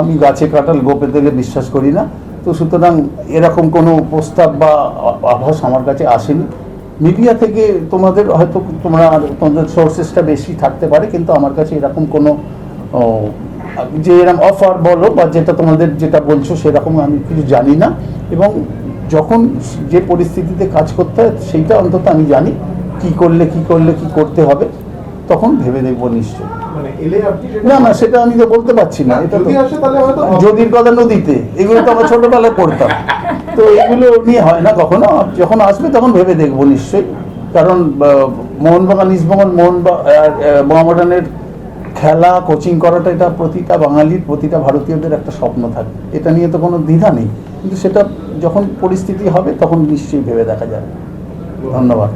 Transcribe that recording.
আমি গাছে কাটাল গোপে দিলে বিশ্বাস করি না। তো সুতরাং এরকম কোনো প্রস্তাব বা আভাস আমার কাছে আসেনি। মিডিয়া থেকে তোমাদের হয়তো তোমরা তোমাদের সোর্সেসটা বেশি থাকতে পারে, কিন্তু আমার কাছে এরকম কোনো যে এরকম অফার বলো বা যেটা তোমাদের যেটা বলছো সেরকম আমি কিছু জানি না। এবং যখন যে পরিস্থিতিতে কাজ করতে হয়, সেইটা অন্তত আমি জানি। কি করলে কি করলে, কি করতে হবে। তখন ভেবে দেখব নিশ্চয়ই। মানে না না সেটা আমি তো বলতে পারছি না। এটা তো যদির কথা নদীতে। এগুলো তো আমরা ছোটবেলায় পড়তাম। তো এগুলো নিয়ে হয় না কখনো। যখন আসবে তখন ভেবে দেখব নিশ্চয়ই। কারণ মোহনবাগান ইস্টবেঙ্গল মোহন মোহামেডানের খেলা কোচিং করাটা এটা প্রতিটা বাঙালির প্রতিটা ভারতীয়দের একটা স্বপ্ন থাকে। এটা নিয়ে তো কোনো দ্বিধা নেই। কিন্তু সেটা যখন পরিস্থিতি হবে তখন নিশ্চয়ই ভেবে দেখা যাবে। ধন্যবাদ।